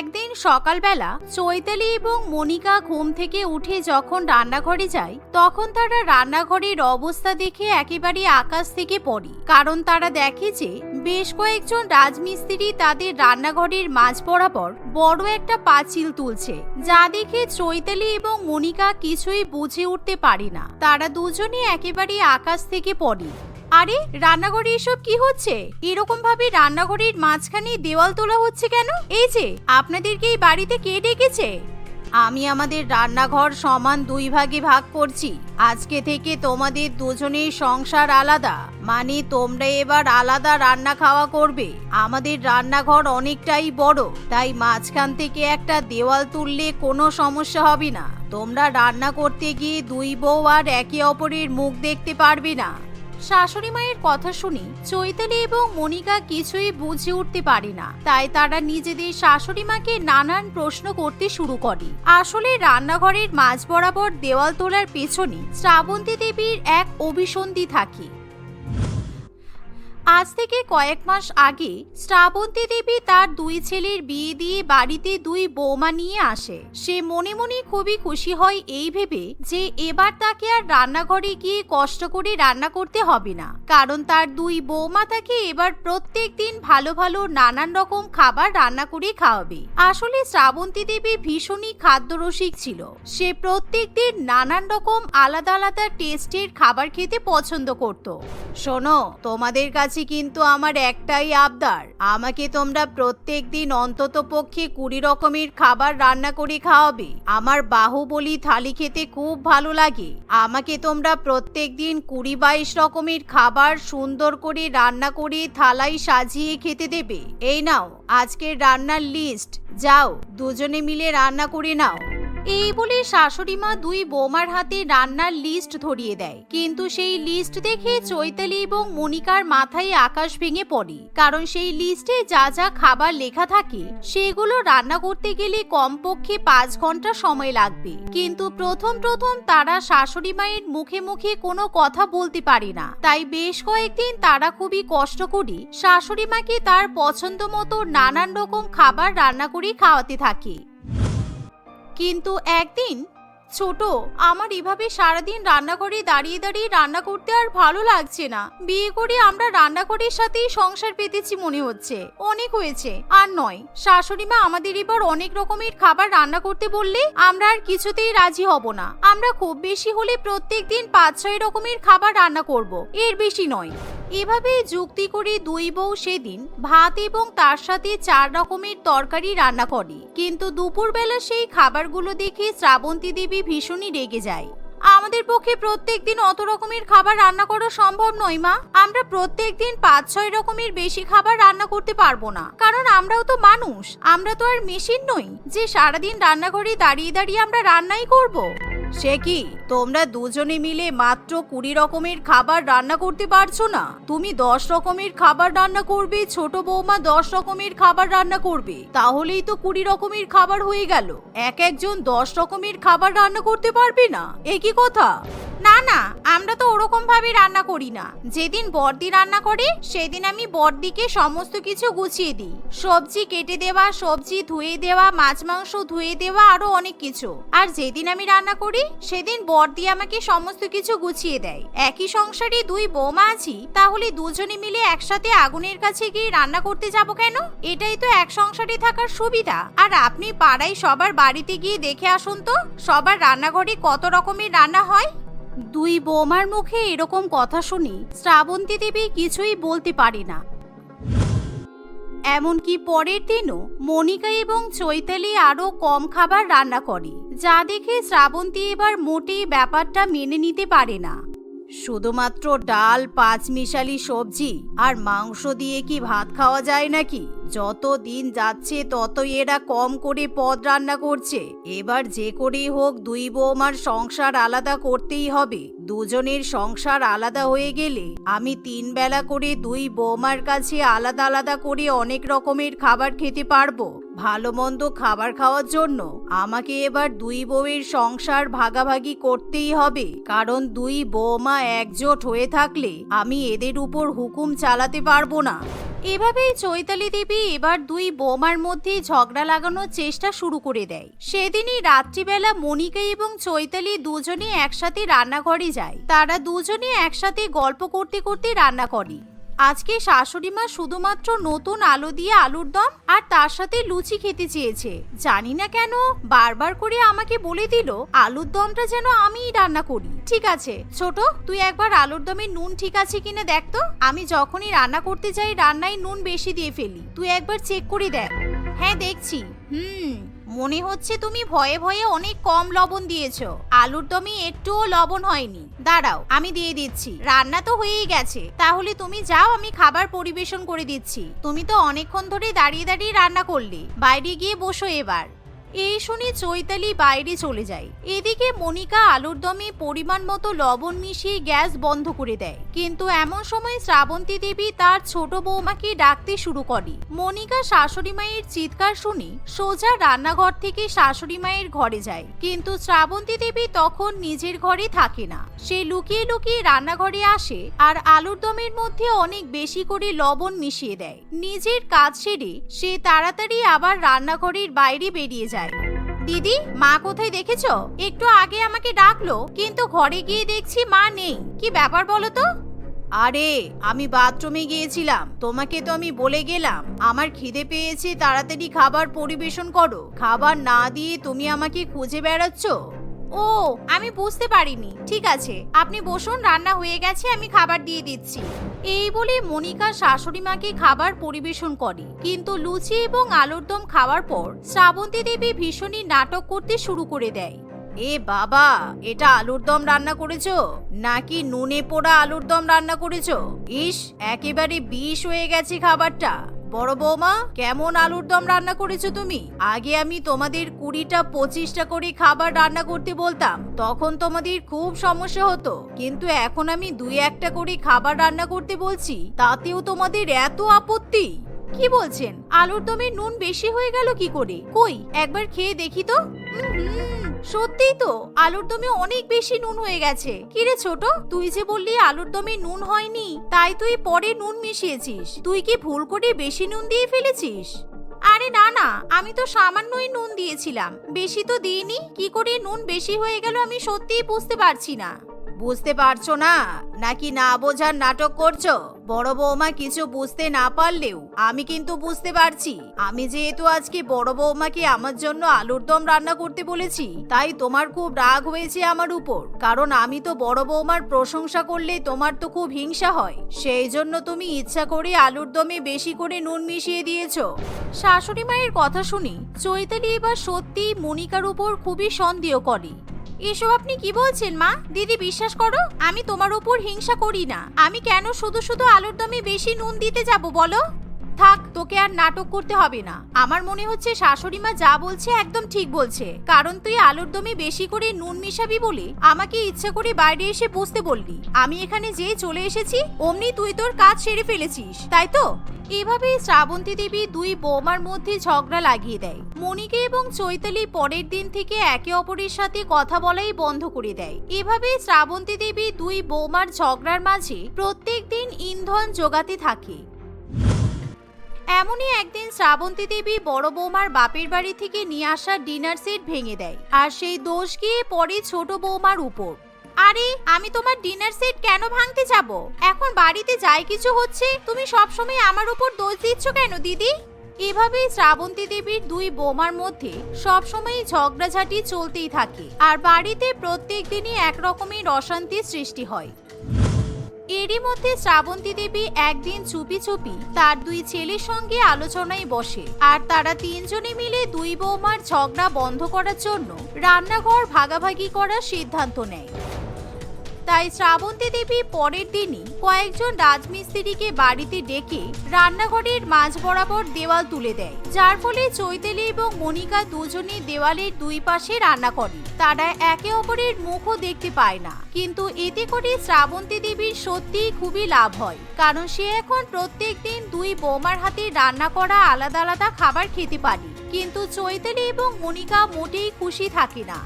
একদিন সকালবেলা চৈতালি এবং মনিকা ঘুম থেকে উঠে যখন রান্নাঘরে যায়, তখন তারা রান্নাঘরের অবস্থা দেখে একেবারে আকাশ থেকে পড়ে। কারণ তারা দেখে যে, বেশ কয়েকজন রাজমিস্ত্রি তাদের রান্নাঘরের মাঝ বরাবর বড় একটা পাঁচিল তুলছে, যা দেখে চৈতালি এবং মনিকা কিছুই বুঝে উঠতে পারে না। তারা দুজনে একেবারে আকাশ থেকে পড়ে। আরে, রান্নাঘরে এসব কি হচ্ছে? এরকম ভাবে রান্নাঘরের মাঝখানে দেওয়াল তোলা হচ্ছে কেন? এই যে, আপনাদেরকে এই বাড়িতে কে ডেকেছে? আমি আমাদের রান্নাঘর সমান দুই ভাগে ভাগ করছি। আজকে থেকে তোমাদের দুজনের সংসার আলাদা। মানে তোমরা এবার আলাদা রান্না খাওয়া করবে। আমাদের রান্নাঘর অনেকটাই বড়, তাই মাঝখান থেকে একটা দেওয়াল তুললে কোনো সমস্যা হবে না। তোমরা রান্না করতে গিয়ে দুই বউ আর একে অপরের মুখ দেখতে পারবে না। শাশুড়ি মায়ের কথা শুনে চৈতালি এবং মনিকা কিছুই বুঝে উঠতে পারে না। তাই তারা নিজেদের শাশুড়ি মাকে নানান প্রশ্ন করতে শুরু করে। আসলে রান্নাঘরের মাঝ বরাবর দেওয়াল তোলার পেছনে শ্রাবন্তী দেবীর এক অভিসন্ধি থাকে। আজ থেকে কয়েক মাস আগে শ্রাবন্তী দেবী তার দুই ছেলের বিয়ে দিয়ে বাড়িতে দুই বৌমা নিয়ে আসে। সে মনে মনে খুবই খুশি হয় এই ভেবে যে এবার তাকে আর রান্নাঘরে গিয়ে কষ্ট করে রান্না করতে হবে না। কারণ তার দুই বৌমা তাকে এবার প্রত্যেক দিন ভালো ভালো নানান রকম খাবার রান্না করে খাওয়াবে। আসলে শ্রাবন্তী দেবী ভীষণই খাদ্যরসিক ছিল। সে প্রত্যেক দিন নানান রকম আলাদা আলাদা টেস্টের খাবার খেতে পছন্দ করত। শোনো, তোমাদের কাছে কিন্তু আমার একটাই আবদার। আমাকে তোমরা প্রত্যেক দিন অন্তত পক্ষে কুড়ি রকমের খাবার রান্না করে খাওয়াবে। আমার বাহুবলী থালি খেতে খুব ভালো লাগে। আমাকে তোমরা প্রত্যেক দিন কুড়ি বাইশ রকমের খাবার সুন্দর করে রান্না করে থালায় সাজিয়ে খেতে দেবে। এই নাও। আজকের রান্নার লিস্ট যাও, দুজনে মিলে রান্না করে নাও। এই বলে শাশুড়ি মা দুই বৌমার হাতে রান্নার লিস্ট ধরিয়ে দেয়। কিন্তু সেই লিস্ট দেখে চৈতালি এবং মনিকার মাথায় আকাশ ভেঙে পড়ে। কারণ সেই লিস্টে যা যা খাবার লেখা থাকে, সেগুলো রান্না করতে গেলে কমপক্ষে পাঁচ ঘণ্টা সময় লাগবে। কিন্তু প্রথম প্রথম তারা শাশুড়ি মায়ের মুখে মুখে কোনো কথা বলতে পারে না। তাই বেশ কয়েকদিন তারা খুবই কষ্ট করে শাশুড়ি মাকে তার পছন্দ মতো নানান রকম খাবার রান্না করি খাওয়াতে থাকি। কিন্তু একদিন ছোট, আমার এভাবে সারাদিন রান্নাঘরে দাঁড়িয়ে দাঁড়িয়ে রান্না করতে আর ভালো লাগছে না। বিয়ে করে আমরা রান্নাঘরের সাথেই সংসার পেতেছি মনে হচ্ছে। অনেক হয়েছে, আর নয়, শাশুড়ি মা আমাদের এবার অনেক রকমের খাবার রান্না করতে বললে আমরা আর কিছুতেই রাজি হব না। আমরা খুব বেশি হলে প্রত্যেক দিন পাঁচ, ছয় রকমের খাবার রান্না করব, এর বেশি নয়। এভাবে যুক্তি করে দুই বউ সেদিন ভাত এবং তার সাথে চার রকমের তরকারি রান্না করে। কিন্তু দুপুরবেলা সেই খাবারগুলো দেখে শ্রাবন্তী দেবী ভীষণই রেগে যায় আমাদের পক্ষে প্রত্যেক দিন অত রকমের খাবার রান্না করা সম্ভব নয়, মা। আমরা প্রত্যেক দিন পাঁচ ছয় রকমের বেশি খাবার রান্না করতে পারব না। কারণ আমরাও তো মানুষ। আমরা তো আর মেশিন নই যে সারাদিন রান্নাঘরে দাঁড়িয়ে দাঁড়িয়ে আমরা রান্নাই করব। সে কি? তোমরা দুজনে মিলে মাত্র কুড়ি রকমের খাবার রান্না করতে পারছ না? তুমি দশ রকমের খাবার রান্না করবে, ছোট বৌমা দশ রকমের খাবার রান্না করবে। তাহলেই তো কুড়ি রকমের খাবার হয়ে গেল। এক একজন দশ রকমের খাবার রান্না করতে পারবে না? এ কি কথা? না না, আমরা তো ওরকম ভাবে রান্না করি না। যেদিন বর্দি রান্না করে, সেদিন আমি বর্দিকে সমস্ত কিছু গুছিয়ে দিই। সবজি কেটে দেওয়া, সবজি ধুয়ে দেওয়া, মাছ মাংস ধুয়ে দেওয়া, আরও অনেক কিছু। আর যেদিন আমি রান্না করি, সেদিন বর্দি আমাকে সমস্ত কিছু গুছিয়ে দেয়। একই সংসারে দুই বৌমা আছি, তাহলে দুজনে মিলে একসাথে আগুনের কাছে গিয়ে রান্না করতে যাব কেন? এটাই তো এক সংসারে থাকার সুবিধা। আর আপনি পাড়ায় সবার বাড়িতে গিয়ে দেখে আসুন তো, সবার রান্নাঘরে কত রকমের রান্না হয়। দুই বোমার মুখে এরকম কথা শুনি শ্রাবন্তী দেবী কিছুই বলতে পারে না। এমনকি পরের দিনও মনিকা এবং চৈতালি আরও কম খাবার রান্না করে, যা দেখে শ্রাবন্তী এবার মোটেই ব্যাপারটা মেনে নিতে পারে না। শুধুমাত্র ডাল, পাঁচ মিশালি সবজি আর মাংস দিয়ে কি ভাত খাওয়া যায় নাকি? যত দিন যাচ্ছে ততই এরা কম করে পদ রান্না করছে। এবার যে করেই হোক দুই বৌমার সংসার আলাদা করতেই হবে। দুজনের সংসার আলাদা হয়ে গেলে আমি তিন বেলা করে দুই বৌমার কাছে আলাদা আলাদা করে অনেক রকমের খাবার খেতে পারব। ভালো মন্দ খাবার খাওয়ার জন্য আমাকে এবার দুই বউয়ের সংসার ভাগাভাগি করতেই হবে। কারণ দুই বৌমা একজোট হয়ে থাকলে আমি এদের উপর হুকুম চালাতে পারব না। এভাবেই চৈতালি দেবী এবার দুই বৌমার মধ্যে ঝগড়া লাগানোর চেষ্টা শুরু করে দেয়। সেদিনই রাত্রিবেলা মনিকা এবং চৈতালি দুজনে একসাথে রান্নাঘরে যায়। তারা দুজনে একসাথে গল্প করতে করতে রান্না করে। আজকে শাশুড়ি মা শুধুমাত্র নতুন আলু দিয়ে আলুর দম আর তার সাথে লুচি খেতে চেয়েছে। জানি না কেন, বারবার করে আমাকে বলে দিল, আলুর দমটা যেন আমিই রান্না করি। ঠিক আছে, ছোট, তুই একবার আলুর দমের নুন ঠিক আছে কিনা দেখ তো। আমি যখনই রান্না করতে যাই, রান্নায় নুন বেশি দিয়ে ফেলি। তুই একবার চেক করে দেখ। হ্যাঁ দেখছি। হুম। মনে হচ্ছে তুমি ভয়ে ভয়ে অনেক কম লবণ দিয়েছ। আলুর দমই একটুও লবণ হয়নি। দাঁড়াও, আমি দিয়ে দিচ্ছি। রান্না তো হয়েই গেছে। তাহলে তুমি যাও, আমি খাবার পরিবেশন করে দিচ্ছি। তুমি তো অনেকক্ষণ ধরে দাঁড়িয়ে দাঁড়িয়ে রান্না করলে। বাইরে গিয়ে বসো এবার। এই শুনে চৈতালি বাইরে চলে যায়। এদিকে মনিকা আলুর দমে পরিমাণ মতো লবণ মিশিয়ে গ্যাস বন্ধ করে দেয়। কিন্তু এমন সময় শ্রাবন্তী দেবী তার ছোট বৌমাকে ডাকতে শুরু করে। মনিকা শাশুড়ি মায়ের চিৎকার শুনে সোজা রান্নাঘর থেকে শাশুড়ি মায়ের ঘরে যায়। কিন্তু শ্রাবন্তী দেবী তখন নিজের ঘরে থাকে না। সে লুকিয়ে লুকিয়ে রান্নাঘরে আসে আর আলুর দমের মধ্যে অনেক বেশি করে লবণ মিশিয়ে দেয়। নিজের কাজ সেরে সে তাড়াতাড়ি আবার রান্নাঘরের বাইরে বেরিয়ে যায়। দিদি, মা কোথায় দেখেছ? একটু আগে আমাকে ডাকলো, কিন্তু ঘরে গিয়ে দেখছি মা নেই। কি ব্যাপার বলো তো? আরে, আমি বাথরুমে গিয়েছিলাম। তোমাকে তো আমি বলে গেলাম। আমার খিদে পেয়েছে, তাড়াতাড়ি খাবার পরিবেশন করো। খাবার না দিয়ে তুমি আমাকে খুঁজে বেড়াচ্ছ? ও, আমি বুঝতে পারিনি। ঠিক আছে, আপনি বসুন, রান্না হয়ে গেছে, আমি খাবার দিয়ে দিচ্ছি। এই বলে মনিকা শাশুড়ি মাকে খাবার পরিবেশন করে। কিন্তু লুচি এবং আলুর দম খাওয়ার পর শ্রাবন্তী দেবী ভীষণই নাটক করতে শুরু করে দেয়। এ বাবা, এটা আলুর দম রান্না করেছ? নাকি নুনে পোড়া আলুর দম রান্না করেছ? ইস, একেবারে বিষ হয়ে গেছে খাবারটা। বড় বৌমা, কেমন আলুর দম রান্না করেছ তুমি? আগে আমি তোমাদের কুড়িটা, পঁচিশটা করে খাবার রান্না করতে বলতাম, তখন তোমাদের খুব সমস্যা হতো। কিন্তু এখন আমি দুই একটা করে খাবার রান্না করতে বলছি, তাতেও তোমাদের এত আপত্তি। কি বলছেন? আলুর দমে নুন বেশি হয়ে গেল কি করে? কই, একবার খেয়ে দেখি তো। হুম। সত্যিই তো, আলুর দমে অনেক বেশি নুন হয়ে গেছে। কিরে ছোট, তুই যে বললি আলুর দমে নুন হয়নি, তাই তুই পরে নুন মিশিয়েছিস। তুই কি ভুল করে বেশি নুন দিয়ে ফেলেছিস? আরে না না, আমি তো সামান্যই নুন দিয়েছিলাম। বেশি তো দিইনি, কি করে নুন বেশি হয়ে গেল আমি সত্যিই বুঝতে পারছি না। বুঝতে পারছ না? নাকি না বোঝার নাটক করছ? বড় বৌমা কিছু বুঝতে না পারলেও আমি কিন্তু বুঝতে পারছি। আমি যেহেতু আজকে বড় বৌমাকে আমার জন্য আলুর দম রান্না করতে বলেছি, তাই তোমার খুব রাগ হয়েছে আমার উপর। কারণ আমি তো বড় বৌমার প্রশংসা করলে তোমার তো খুব হিংসা হয়। সেই জন্য তুমি ইচ্ছা করে আলুর দমে বেশি করে নুন মিশিয়ে দিয়েছ। শাশুড়ি মায়ের কথা শুনি চৈতালি এবার সত্যি মনিকার উপর খুবই সন্দেহ করে। এসব আপনি কি বলছেন, মা? দিদি, বিশ্বাস করো, আমি তোমার উপর হিংসা করি না। আমি কেন শুধু শুধু আলুর দমে বেশি নুন দিতে যাব, বলো? থাক, তোকে আর নাটক করতে হবে না। আমার মনে হচ্ছে শাশুড়ি মা যা বলছে একদম ঠিক বলছে। কারণ তুই আলুর দমে বেশি করে নুন মিশাবি বলে আমাকে ইচ্ছা করে বাইরে এসে বসতে বললি। আমি এখানে যেই চলে এসেছি, অমনি তুই তোর কাজ সেরে ফেলেছিস, তাই তো? এভাবেই শ্রাবন্তী দেবী দুই বৌমার মধ্যে ঝগড়া লাগিয়ে দেয়। মনিকে এবং চৈতালি পরের দিন থেকে একে অপরের সাথে কথা বলাই বন্ধ করে দেয়। এভাবেই শ্রাবন্তী দেবী দুই বৌমার ঝগড়ার মাঝে প্রত্যেক দিন ইন্ধন যোগাতে থাকে। এমনই একদিন শ্রাবন্তী দেবী বড় বৌমার বাপের বাড়ি থেকে নিয়ে আসা ডিনার সেট ভেঙে দেয়। আর সেই দোষ গিয়ে পড়ে ছোট বৌমার উপর। আরে, আমি তোমার ডিনার সেট কেন ভাঙতে যাব? এখন বাড়িতে যাই কিছু হচ্ছে? তুমি সবসময় আমার উপর দোষ দিচ্ছ কেন, দিদি? এভাবেই শ্রাবন্তী দেবীর দুই বোমার মধ্যে সবসময় ঝগড়াঝাটি চলতেই থাকে। আর বাড়িতে প্রত্যেক দিনই একরকমের অশান্তির সৃষ্টি হয়। এরই মধ্যে শ্রাবন্তী দেবী একদিন চুপি চুপি তার দুই ছেলের সঙ্গে আলোচনায় বসে, আর তারা তিনজনে মিলে দুই বৌমার ঝগড়া বন্ধ করার জন্য রান্নাঘর ভাগাভাগি করার সিদ্ধান্ত নেয়। তাই শ্রাবন্তী দেবী পরের দিনই কয়েকজন রাজমিস্ত্রিকে বাড়িতে ডেকে রান্নাঘরের মাঝ বরাবর দেওয়াল তুলে দেয়। যার ফলে চৈতালি এবং মনিকা দুজনে দেওয়ালের দুই পাশে রান্না করে। তারা একে অপরের মুখও দেখতে পায় না। কিন্তু এতে করে শ্রাবন্তী দেবীর সত্যিই খুবই লাভ হয়। কারণ সে এখন প্রত্যেক দিন দুই বৌমার হাতে রান্না করা আলাদা আলাদা খাবার খেতে পারে। কিন্তু চৈতালি এবং মনিকা মোটেই খুশি থাকে না।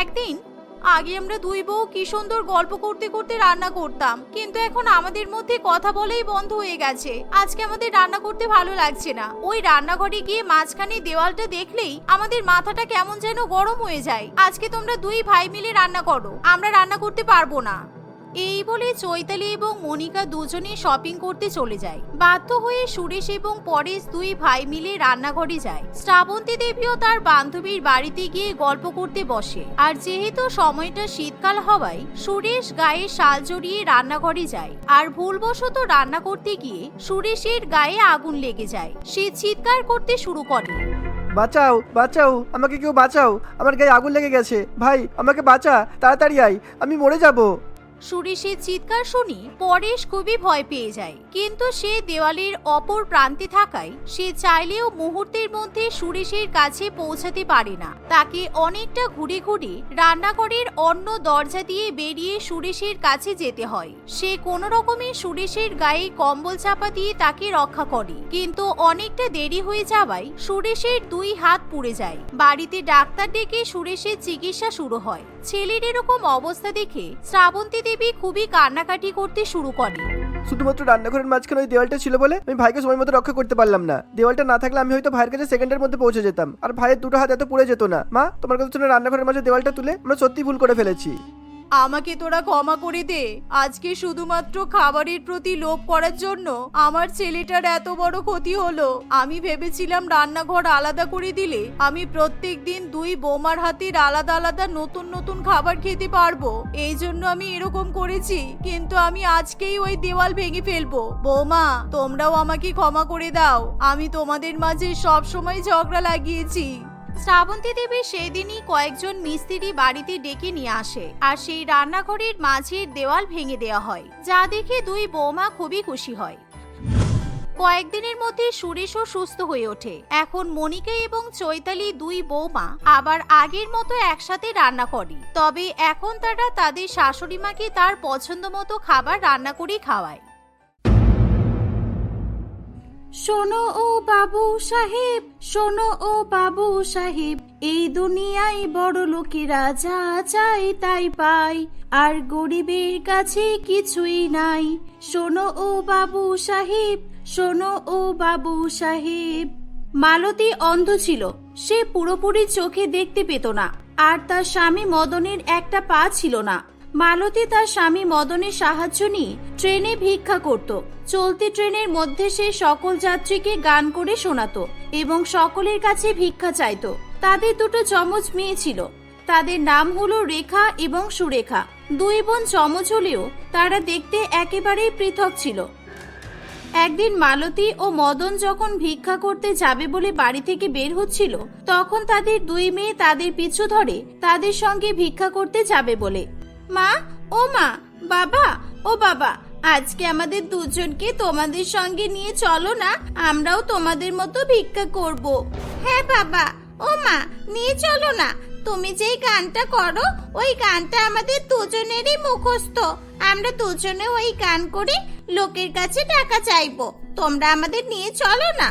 একদিন আগে আমরা দুই বউ কি সুন্দর গল্প করতে করতে রান্না করতাম, কিন্তু এখন আমাদের মধ্যে কথা বলেই বন্ধ হয়ে গেছে। আজকে আমাদের রান্না করতে ভালো লাগছে না। ওই রান্নাঘরে গিয়ে মাঝখানে দেওয়ালটা দেখলেই আমাদের মাথাটা কেমন যেন গরম হয়ে যায়। আজকে তোমরা দুই ভাই মিলে রান্না করো, আমরা রান্না করতে পারব না। এই বলে চৈতালি এবং মনিকা দুজনে শপিং করতে চলে যায়। বাধ্য হয়ে সুরেশ এবং পরেশ দুই ভাই মিলে রান্নাঘরে যায়। শ্রাবন্তী দেবীও তার বান্ধবীর বাড়িতে গিয়ে গল্প করতে বসে। আর যেহেতু সময়টা শীতকাল হওয়ায়, সুরেশ গায়ে শাল জড়িয়ে রান্নাঘরে যায়। আর ভুলবশত রান্না করতে গিয়ে সুরেশের গায়ে আগুন লেগে যায়। সে চিৎকার করতে শুরু করে। বাঁচাও বাঁচাও, আমাকে কেউ বাঁচাও। আমার গায়ে আগুন লেগে গেছে। ভাই, আমাকে বাঁচা, তাড়াতাড়ি আয়, আমি মরে যাব। সুরেশের চিৎকার শুনি পরেশ খুবই ভয় পেয়ে যায়। কিন্তু সে দেওয়ালের অপর প্রান্তে থাকায় সে চাইলেও মুহূর্তের মধ্যে সুরেশের কাছে পৌঁছাতে পারে না। তাকে অনেকটা ঘুরে ঘুরে রান্নাঘরের অন্য দরজা দিয়ে বেরিয়ে সুরেশের কাছে যেতে হয়। সে কোনো রকমে সুরেশের গায়ে কম্বল চাপা দিয়ে তাকে রক্ষা করে। কিন্তু অনেকটা দেরি হয়ে যাওয়ায় সুরেশের দুই হাত পুড়ে যায়। বাড়িতে ডাক্তার ডেকে সুরেশের চিকিৎসা শুরু হয়। ছেলের এরকম অবস্থা দেখে শ্রাবন্তী দেবী খুবই কান্নাকাটি করতে শুরু করে। শুধুমাত্র রান্নাঘরের মাঝখানে ওই দেওয়ালটা ছিল বলে আমি ভাইকে সময় মতো রক্ষা করতে পারলাম না। দেওয়ালটা না থাকলে আমি হয়তো ভাইয়ের কাছে সেকেন্ডের মধ্যে পৌঁছে যেতাম। আর ভাইয়ের দুটো হাত এত পড়ে যেত না। মা, তোমার কথা শুনে রান্নাঘরের মাঝে দেওয়ালটা তুলে আমরা সত্যি ভুল করে ফেলেছি। আমাকে তোরা ক্ষমা করে দে। আজকে শুধুমাত্র খাবারের প্রতি লোভ করার জন্য আমার ছেলেটার এত বড় ক্ষতি হলো। আমি ভেবেছিলাম রান্নাঘর আলাদা করে দিলে আমি প্রত্যেক দিন দুই বোমার হাতের আলাদা আলাদা নতুন নতুন খাবার খেতে পারব। এই জন্য আমি এরকম করেছি, কিন্তু আমি আজকেই ওই দেওয়াল ভেঙে ফেলব। বৌমা, তোমরাও আমাকে ক্ষমা করে দাও। আমি তোমাদের মাঝে সব সময় ঝগড়া লাগিয়েছি। শ্রাবন্তী দেবী সেই দিনই কয়েকজন মিস্ত্রি বাড়িতে ডেকে নিয়ে আসে, আর সেই রান্নাঘরের মাঝের দেওয়াল ভেঙে দেওয়া হয়, যা দেখে দুই বৌমা খুবই খুশি হয়। কয়েকদিনের মধ্যে সুরেশও সুস্থ হয়ে ওঠে। এখন মনিকা এবং চৈতালি দুই বৌমা আবার আগের মতো একসাথে রান্না করে। তবে এখন তারা তাদের শাশুড়ি মাকে তার পছন্দ মতো খাবার রান্না করে খাওয়ায়। শোনো ও বাবু সাহেব, শোনো ও বাবু সাহেব, এই দুনিয়ায় বড় লোকেরা যা চাই তাই পায়, আর গরিবের কাছে কিছুই নাই। শোনো ও বাবু সাহেব, শোনো ও বাবু সাহেব। মালতী অন্ধ ছিল, সে পুরোপুরি চোখে দেখতে পেত না, আর তার স্বামী মদনের একটা পা ছিল না। মালতী তার স্বামী মদনের সাহায্য নিয়ে ট্রেনে ভিক্ষা করত। চলতি ট্রেনের মধ্যে সে সকল যাত্রীকে গান করে শোনাতো এবং সকলের কাছে ভিক্ষা চাইতো। তাদের দুটো চমচ মেয়ে ছিল। তাদের নাম হলো রেখা এবং সুরেখা। দুই বোন চমচ হলেও তারা দেখতে একেবারেই পৃথক ছিল। একদিন মালতী ও মদন যখন ভিক্ষা করতে যাবে বলে বাড়ি থেকে বের হচ্ছিল, তখন তাদের দুই মেয়ে তাদের পিছু ধরে তাদের সঙ্গে ভিক্ষা করতে যাবে বলে। মা, ও মা, বাবা, ও বাবা, আজকে আমাদের দুজনকে তোমাদের সঙ্গে নিয়ে চলো না, আমরাও তোমাদের মতো ভিক্ষা করব। হ্যাঁ বাবা, ও মা, নিয়ে চলো না, তুমি যেই গানটা করো, ওই গানটা আমাদের দুজনেরই মুখস্থ। আমরা দুজনে ওই গান করে লোকের কাছে টাকা চাইব, তোমরা আমাদের নিয়ে চলো না।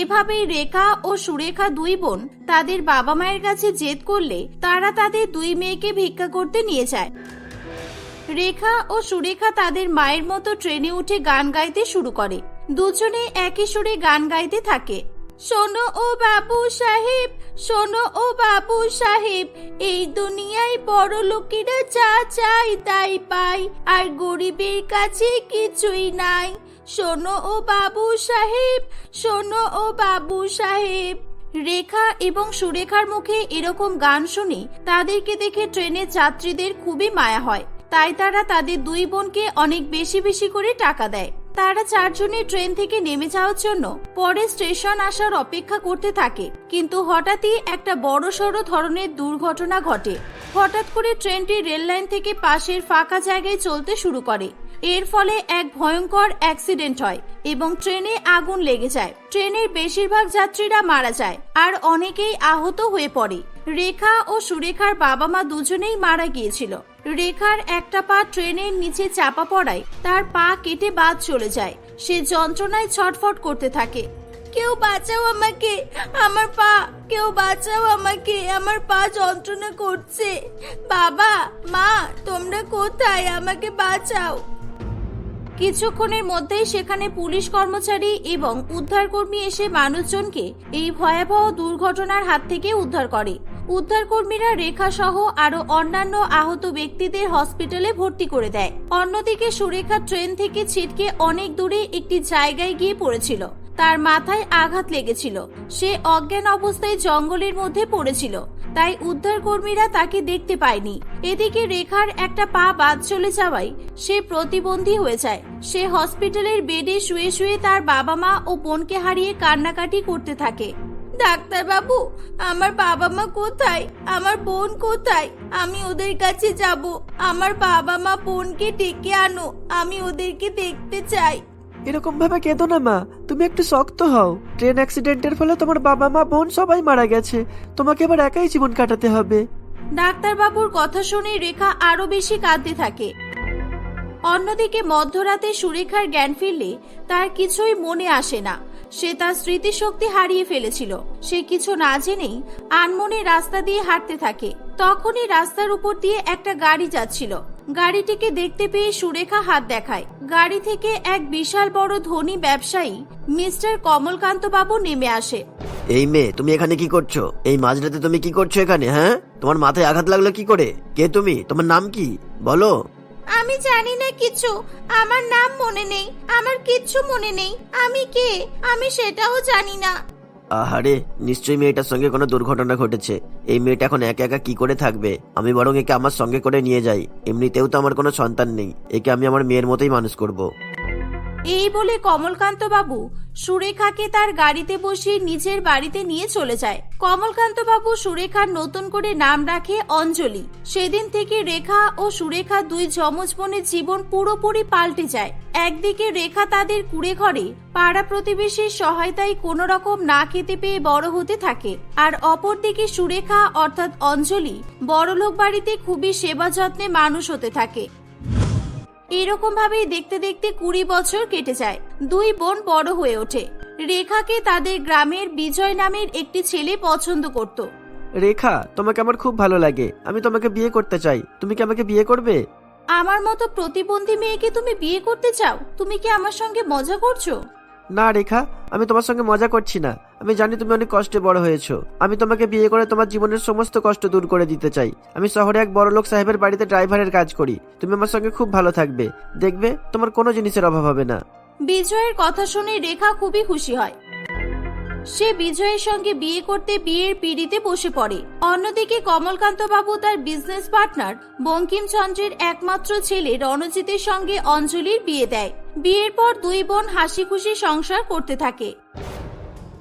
এভাবেই রেখা ও সুরেখা দুই বোন তাদের বাবা মায়ের কাছে জেদ করলে তারা তাদের দুই মেয়েকে ভিক্ষা করতে নিয়ে যায়। রেখা ও সুরেখা তাদের মায়ের মতো ট্রেনে উঠে গান গাইতে শুরু করে। দুজনে একই সুরে গান গাইতে থাকে। শোনো ও বাবু সাহেব, শোনো ও বাবু সাহেব, এই দুনিয়ায় বড় লোকেরা যা চাই তাই পায় আর গরিবের কাছে কিছুই নাই। শোনো ও বাবু সাহেব, শোনো ও বাবু সাহেব। রেখা এবং সুরেখার মুখে এরকম গান শুনে, তাদেরকে দেখে ট্রেনের যাত্রীদের খুবই মায়া হয়। তাই তারা তাদের দুই বোনকে অনেক বেশি বেশি করে টাকা দেয়। তারা চারজনে ট্রেন থেকে নেমে যাওয়ার জন্য পরে স্টেশন আসার অপেক্ষা করতে থাকে। কিন্তু হঠাৎই একটা বড় সড়ো ধরনের দুর্ঘটনা ঘটে। হঠাৎ করে ট্রেনটি রেল লাইন থেকে পাশের ফাঁকা জায়গায় চলতে শুরু করে। এর ফলে এক ভয়ঙ্কর অ্যাক্সিডেন্ট হয় এবং ট্রেনে আগুন লেগে যায়। ট্রেনের বেশিরভাগ যাত্রীরা মারা যায় আর অনেকেই আহত হয়ে পড়ে। রেখা ও সুরেখার বাবা মা দুজনেই মারা গিয়েছিল। রেখার একটা পা ট্রেনের নিচে চাপা পড়ায়, তার পা কেটে বাদ চলে যায়। সে যন্ত্রণায় ছটফট করতে থাকে। কেউ বাঁচাও আমাকে, আমার পা, কেউ বাঁচাও আমাকে, আমার পা যন্ত্রণা করছে। বাবা, মা, তোমরা কোথায়? আমাকে বাঁচাও। কিছুক্ষণের মধ্যেই সেখানে পুলিশ কর্মচারী এবং উদ্ধারকর্মী এসে মানুষজনকে এই ভয়াবহ দুর্ঘটনার হাত থেকে উদ্ধার করে। উদ্ধারকর্মীরা রেখা সহ আরও অন্যান্য আহত ব্যক্তিদের হসপিটালে ভর্তি করে দেয়। অন্যদিকে সুরেখা ট্রেন থেকে ছিটকে অনেক দূরে একটি জায়গায় গিয়ে পড়েছিল। তার মাথায় আঘাত লেগেছিল। সে অজ্ঞান অবস্থায় জঙ্গলের মধ্যে পড়েছিল। তাই উদ্ধারকর্মীরা তাকে দেখতে পায়নি। এদিকে রেখার একটা পা বাদ চলে যাওয়ায় সে প্রতিবন্ধী হয়ে যায়। সে হসপিটালের বেডে শুয়ে শুয়ে তার বাবা মা ও বোনকে হারিয়ে কান্নাকাটি করতে থাকে। ডাক্তার বাবু আমার বাবা মা কোথায়? আমার বোন কোথায়? আমি ওদের কাছে যাব। আমার বাবা মা বোনকে ডেকে আনো। আমি ওদেরকে দেখতে চাই। এরকম ভাবে কেঁদো না, মা। তুমি একটু শক্ত হও। ট্রেন অ্যাক্সিডেন্টের ফলে তোমার বাবা, মা, বোন সবাই মারা গেছে। তোমাকে এবার একাই জীবন কাটাতে হবে। ডাক্তারবাবুর কথা শুনে রেখা আরও বেশি কাঁদতে থাকে। অন্যদিকে মধ্যরাতে সুরেখার জ্ঞান ফিরলে তার কিছুই মনে আসে না। সে তার স্মৃতিশক্তি হারিয়ে ফেলেছিল। সে কিছু না জেনেই আনমনে রাস্তা দিয়ে হাঁটতে থাকে। তখনই রাস্তার উপর দিয়ে একটা গাড়ি যাচ্ছিল। গাড়িটিকে দেখতে পেয়ে সুরেখা হাত দেখায়। গাড়ি থেকে এক বিশাল বড় ধনী ব্যবসায়ী মিস্টার কমলকান্ত বাবু নেমে আসে। এই মেয়ে তুমি এখানে কি করছ? এই মাঝরাতে তুমি কি করছ এখানে হ্যাঁ? তোমার মাথায় আঘাত লাগল কি করে? কে তুমি? তোমার নাম কি? বলো। আমি জানি না কিছু। আমার নাম মনে নেই। আমার কিচ্ছু মনে নেই। আমি কে? আমি সেটাও জানি না। আহারে, নিশ্চয়ই মেয়েটার সঙ্গে কোনো দুর্ঘটনা ঘটেছে। এই মেয়েটা এখন একা একা কি করে থাকবে? আমি বরং একে আমার সঙ্গে করে নিয়ে যাই। এমনিতেও তো আমার কোনো সন্তান নেই। একে আমি আমার মেয়ের মতোই মানুষ করব। এই বলে কমলকান্ত বাবু সুরেখাকে তার গাড়িতে বসিয়ে নিজের বাড়িতে নিয়ে চলে যায়। কমলকান্ত বাবু সুরেখার নতুন করে নাম রাখে অঞ্জলি। সেদিন থেকে রেখা ও সুরেখা দুই যমজ বোনের জীবন পুরোপুরি পাল্টে যায়। একদিকে রেখা তাদের কুড়ে ঘরে পাড়া প্রতিবেশীর সহায়তায় কোনো রকম না খেতে পেয়ে বড় হতে থাকে। আর অপরদিকে সুরেখা অর্থাৎ অঞ্জলি বড়লোক বাড়িতে খুবই সেবা যত্নে মানুষ হতে থাকে। এরকম ভাবেই দেখতে দেখতে কুড়ি বছর কেটে যায়। দুই বোন বড় হয়ে ওঠে। রেখাকে তাদের গ্রামের বিজয় নামের একটি ছেলে পছন্দ করত। রেখা তোমাকে আমার খুব ভালো লাগে। আমি তোমাকে বিয়ে করতে চাই। তুমি কি আমাকে বিয়ে করবে? আমার মতো প্রতিবন্ধী মেয়েকে তুমি বিয়ে করতে চাও? তুমি কি আমার সঙ্গে মজা করছ? না, রেখা, আমি তোমার সঙ্গে মজা করছি না। আমি জানি তুমি অনেক কষ্টে বড় হয়েছো। আমি তোমাকে বিয়ে করে তোমার জীবনের সমস্ত কষ্ট দূর করে দিতে চাই। আমি শহরে এক বড় লোক সাহেবের বাড়িতে ড্রাইভারের কাজ করি। তুমি আমার সঙ্গে খুব ভালো থাকবে। দেখবে, তোমার কোনো জিনিসের অভাব হবে না। বিজয়ের কথা শুনে রেখা খুবই খুশি হয়। সে বিজয়ের সঙ্গে বিয়ে করতে বিয়ের পিড়িতে বসে পড়ে। অন্যদিকে কমলকান্ত বাবু তার বিজনেস পার্টনার বঙ্কিমচন্দ্রের একমাত্র ছেলে রণজিতের সঙ্গে অঞ্জলির বিয়ে দেয়। বিয়ের পর দুই বোন হাসি খুশি সংসার করতে থাকে।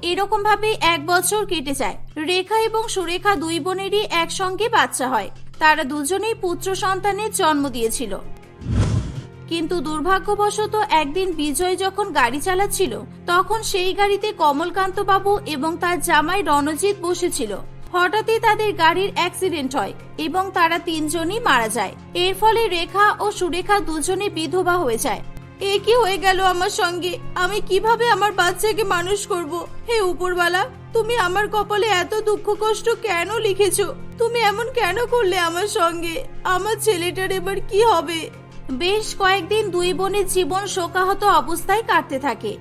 এরকম ভাবে এক বছর কেটে যায়। রেখা এবং সুরেখা দুই বোনেরই একসঙ্গে বাচ্চা হয়। তারা দুজনেই পুত্র সন্তানের জন্ম দিয়েছিল। কিন্তু দুর্ভাগ্যবশত একদিন বিজয় যখন গাড়ি চালাচ্ছিল, তখন সেই গাড়িতে কমলকান্ত বাবু এবং তার জামাই রণজিৎ বসেছিল। হঠাৎই তাদের গাড়ির অ্যাক্সিডেন্ট হয় এবং তারা তিনজনই মারা যায়। এর ফলে রেখা ও সুরেখা দুজনে বিধবা হয়ে যায়। এ কি হয়ে গেল আমার সঙ্গে? আমি কীভাবে আমার বাচ্চাকে মানুষ করব? হে উপরওয়ালা, তুমি আমার কপালে এত দুঃখ কষ্ট কেন লিখেছো? তুমি এমন কেন করলে আমার সঙ্গে? আমার ছেলেটার এবার কি হবে? বেশ কয়েকদিন দুই বোনের জীবন শোকাহত অবস্থায় কাটতে থাকে।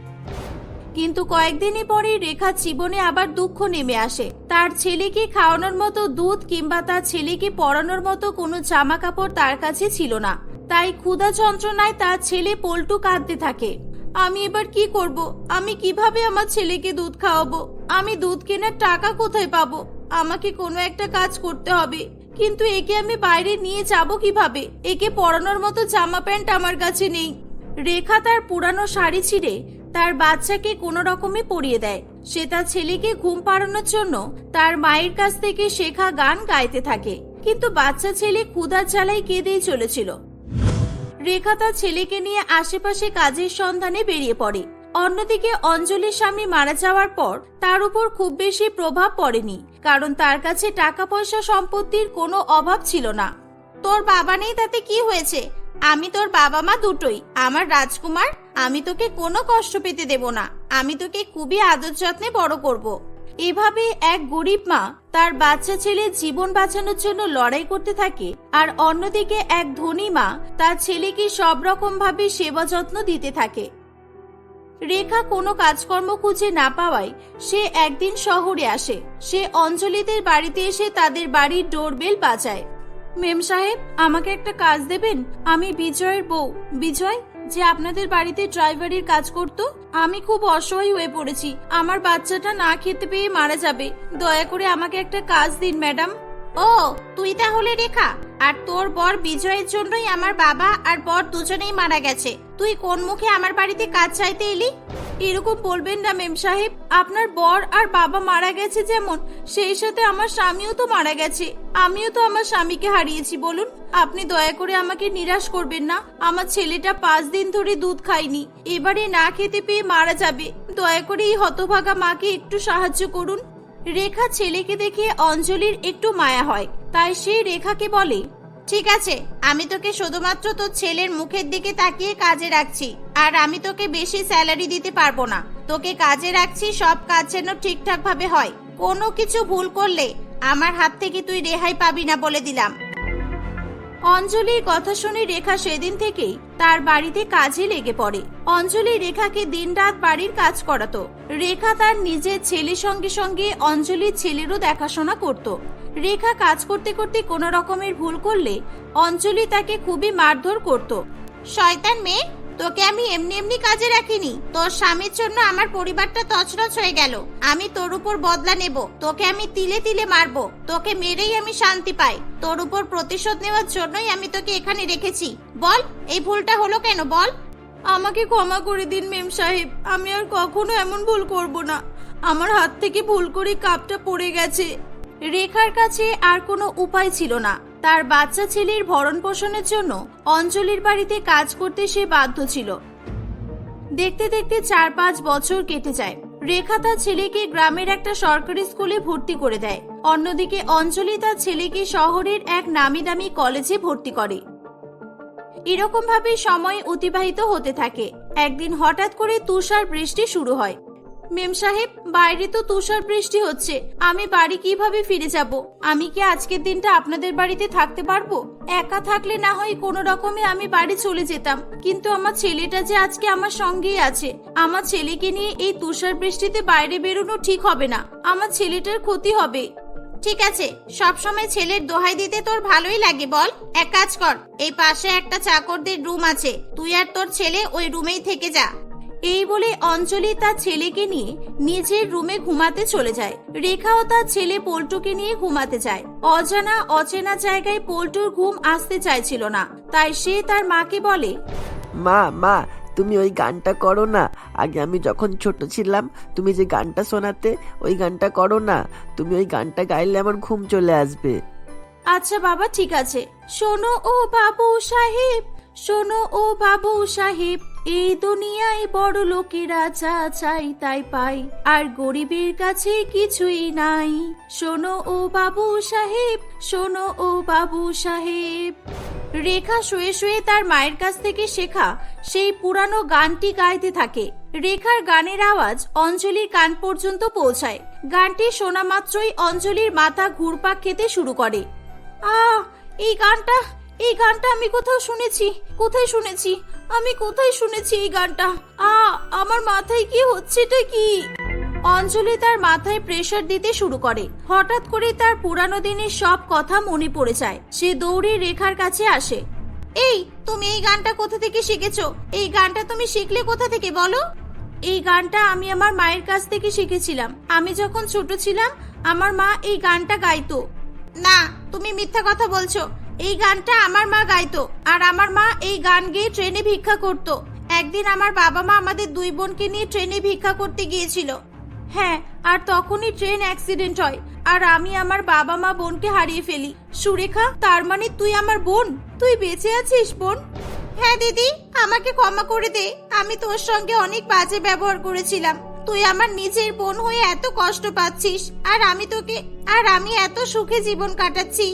কিন্তু কয়েকদিনই পরেই রেখা জীবনে আবার দুঃখ নেমে আসে। তার ছেলেকে খাওয়ানোর মতো দুধ কিংবা তার ছেলেকে পরানোর মতো কোনো জামা কাপড় তার কাছে ছিল না। তাই ক্ষুধা যন্ত্রণায় তার ছেলে পল্টু কাঁদতে থাকে। আমি এবার কি করব? আমি কীভাবে আমার ছেলেকে দুধ খাওয়াবো? আমি দুধ কেনার টাকা কোথায় পাবো? আমাকে কোনো একটা কাজ করতে হবে। কিন্তু একে আমি বাইরে নিয়ে যাব কীভাবে? একে পরানোর মতো জামা প্যান্ট আমার কাছে নেই। রেখা তার পুরানো শাড়ি ছিঁড়ে তার বাচ্চাকে কোনো রকমে পরিয়ে দেয়। সে তার ছেলেকে ঘুম পাড়ানোর জন্য তার মায়ের কাছ থেকে শেখা গান গাইতে থাকে। কিন্তু বাচ্চা ছেলে ক্ষুধার জ্বালায় কেঁদেই চলেছিল। রেখা তার ছেলেকে নিয়ে আশেপাশে কাজের সন্ধানে বেরিয়ে পড়ে। অন্যদিকে অঞ্জলির স্বামী মারা যাওয়ার পর তার উপর খুব বেশি প্রভাব পড়েনি, কারণ তার কাছে টাকা পয়সা সম্পত্তির কোনো অভাব ছিল না। তোর বাবা নেই, তাতে কি হয়েছে? আমি তোর বাবা মা দুটোই, আমার রাজকুমার, আমি তোকে কোনো কষ্ট পেতে দেব না, আমি তোকে খুবই আদর যত্নে বড় করব। এভাবে এক গরিব মা তার বাচ্চা ছেলে জীবন বাঁচানোর জন্য লড়াই করতে থাকে, আর অন্যদিকে এক ধনী মা তার ছেলেকে সব রকম ভাবে সেবা যত্ন দিতে থাকে। রেখা কোনো কাজকর্ম খুঁজে না পাওয়ায় সে একদিন শহরে আসে। সে অঞ্জলিদের বাড়িতে এসে তাদের বাড়ির ডোরবেল বাজায়। মেম সাহেব, আমাকে একটা কাজ দেবেন? আমি বিজয়ের বউ। বিজয়, যে আপনাদের বাড়িতে ড্রাইভারের কাজ করত, আমি খুব অসহায় হয়ে পড়েছি। আমার বাচ্চাটা না খেতে পেয়ে মারা যাবে। দয়া করে আমাকে একটা কাজ দিন, ম্যাডাম। ও, তুই তাহলে রেখা আর তোর বর বিজয়ের জন্যই আমার বাবা আর বর দুজনেই মারা গেছে। তুই কোন মুখে আমার বাড়িতে কাজ চাইতে এলি? এরকম বলবেন না মেম সাহেব। আপনার বর আর বাবা মারা গেছে যেমন, সেই সাথে আমার স্বামীও তো মারা গেছে। আমিও তো আমার স্বামীকে হারিয়েছি, বলুন। আপনি দয়া করে আমাকে নিরাশ করবেন না। আমার ছেলেটা পাঁচ দিন ধরে দুধ খায়নি। এবারে না খেতে পেয়ে মারা যাবে। দয়া করে এই হতভাগা মাকে একটু সাহায্য করুন। রেখা ছেলেকে দেখে অঞ্জলির একটু মায়া হয়। তাই সে রেখাকে বলে, ঠিক আছে, আমি তোকে শুধুমাত্র তোর ছেলের মুখের দিকে তাকিয়ে কাজে রাখছি, আর আমি তোকে বেশি স্যালারি দিতে পারব না। তোকে কাজে রাখছি, সব কাজ যেন ঠিকঠাক ভাবে হয়। কোনো কিছু ভুল করলে আমার হাত থেকে তুই রেহাই পাবি না বলে দিলাম। অঞ্জলির কথা শুনে রেখা সেদিন থেকেই তার বাড়িতে কাজে লেগে পড়ে। অঞ্জলি রেখাকে দিনরাত বাড়ির কাজ করাতো। রেখা তার নিজের ছেলের সঙ্গে সঙ্গে অঞ্জলির ছেলেরও দেখাশোনা করত। রেখা কাজ করতে করতে কোনো রকমের ভুল করলে অঞ্জলি তাকে খুবই মারধর করত। শয়তান মেয়ে, তোকে আমি এমনি এমনি কাজে রাখিনি। তোর স্বামীর জন্য আমার পরিবারটা তছনছ হয়ে গেল। আমি তোর উপর বদলা নেব। তোকে আমি তিলে তিলে মারবো। তোকে মেরেই আমি শান্তি পাই। তোর উপর প্রতিশোধ নেওয়ার জন্যই আমি তোকে এখানে রেখেছি। বল, এই ভুলটা হলো কেন? বল। আমাকে ক্ষমা করে দিন মেম সাহেব। আমি আর কখনো এমন ভুল করব না। আমার হাত থেকে ভুল করে কাপটা পড়ে গেছে। রেখার কাছে আর কোনো উপায় ছিল না। তার বাচ্চা ছেলের ভরণ পোষণের জন্য অঞ্জলির বাড়িতে কাজ করতে সে বাধ্য ছিল। দেখতে দেখতে চার পাঁচ বছর কেটে যায়। রেখা তার ছেলেকে গ্রামের একটা সরকারি স্কুলে ভর্তি করে দেয়। অন্যদিকে অঞ্জলি তার ছেলেকে শহরের এক নামি দামি কলেজে ভর্তি করে। এরকম ভাবে সময় অতিবাহিত হতে থাকে। একদিন হঠাৎ করে তুষার বৃষ্টি শুরু হয়। মেম সাহেব, বাইরে তো তুষার বৃষ্টি হচ্ছে। আমি বাড়ি কীভাবে ফিরে যাব? আমি কি আজকের দিনটা আপনাদের বাড়িতে থাকতে পারব? একা থাকলে না হয় কোনো রকমে আমি বাড়ি চলে যেতাম। কিন্তু আমার ছেলেটা যে আজকে আমার সঙ্গেই আছে। আমার ছেলেকে নিয়ে এই তুষার বৃষ্টিতে বাইরে বেরোনো ঠিক হবে না। আমার ছেলেটার ক্ষতি হবে। ঠিক আছে সব সময় ছেলের দোহাই দিতে তোর ভালোই লাগে, বল। এক কাজ কর, এই পাশে একটা চাকরদের রুম আছে। তুই আর তোর ছেলে ওই রুমেই থেকে যা। এই বলে অঞ্জলি তার ছেলেকে নিয়ে নিজের রুমে ঘুমাতে চলে যায়। রেখাও তার ছেলে পল্টুকে নিয়ে ঘুমাতে যায়। অজানা অচেনা জায়গায় পল্টুর ঘুম আসতে চাইছিল না। তাই সে তার মাকে বলে মা মা তুমি ওই গানটা করো না। আগে আমি যখন ছোট ছিলাম তুমি যে গানটা শোনাতে ওই গানটা করো না। তুমি ওই গানটা গাইলে আমার ঘুম চলে আসবে। আচ্ছা বাবা ঠিক আছে। শোনো ও বাবু সাহেব শোনো ও বাবু সাহেব এই দুনিয়ায় বড় লোকেরা যা চাই তাই পাই আর গরিবের কাছে কিছুই নাই। শোনো ও বাবু সাহেব, শোনো ও বাবু সাহেব। রেখা শুয়ে শুয়ে তার মায়ের কাছ থেকে শেখা সেই পুরানো গানটি গাইতে থাকে। রেখার গানের আওয়াজ অঞ্জলির কান পর্যন্ত পৌঁছায়। গানটি শোনা মাত্রই অঞ্জলির মাথা ঘুরপাক খেতে শুরু করে। আহ, এই গানটা এই গানটা আমি কোথাও শুনেছি, কোথায় শুনেছি? আমি কোথায় শুনেছি এই গানটা? আ, আমার মাথায় কি হচ্ছেটা কি? অঞ্জলি তার মাথায় প্রেসার দিতে শুরু করে। হঠাৎ করে তার পুরানো দিনের সব কথা মনে পড়ে যায়। সে দৌড়ে রেখার কাছে আসে। এই, তুমি এই গানটা কোথা থেকে শিখেছো? এই গানটা তুমি শিখলে কোথা থেকে বলো? এই গানটা আমি আমার মায়ের কাছ থেকে শিখেছিলাম। আমি যখন ছোট ছিলাম, আমার মা এই গানটা গাইতো। না, তুমি মিথ্যা কথা বলছো। এই গানটা আমার মা গাইতো, আর আমার মা এই গান গেয়ে ট্রেনে ভিক্ষা করত। একদিন আমার বাবা মা আমাদের দুই বোনকে নিয়ে ট্রেনে ভিক্ষা করতে গিয়েছিল। হ্যাঁ আর তখনই ট্রেন অ্যাক্সিডেন্ট হয়, আর আমি আমার বাবা মা বোনকে হারিয়ে ফেলি। সুরেখা, তার মানে তুই আমার বোন? তুই বেঁচে আছিস, বোন? হ্যাঁ দিদি, আমাকে ক্ষমা করে দে। আমি তোর সঙ্গে অনেক বাজে ব্যবহার করেছিলাম। তুই আমার নিজের বোন হয়ে এত কষ্ট পাচ্ছিস, আর আমি তোকে, আর আমি এত সুখে জীবন কাটাচ্ছি।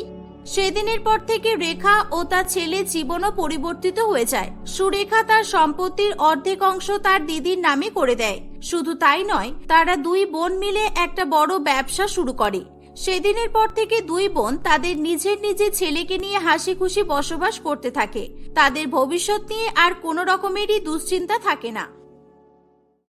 সেদিনের পর থেকে রেখা ও তার ছেলে জীবনও পরিবর্তিত হয়ে যায়। সুরেখা তার সম্পত্তির অর্ধেক অংশ তার দিদির নামে করে দেয়। শুধু তাই নয়, তারা দুই বোন মিলে একটা বড় ব্যবসা শুরু করে। সেদিনের পর থেকে দুই বোন তাদের নিজের নিজের ছেলেকে নিয়ে হাসি খুশি বসবাস করতে থাকে। তাদের ভবিষ্যৎ নিয়ে আর কোনো রকমেরই দুশ্চিন্তা থাকে না।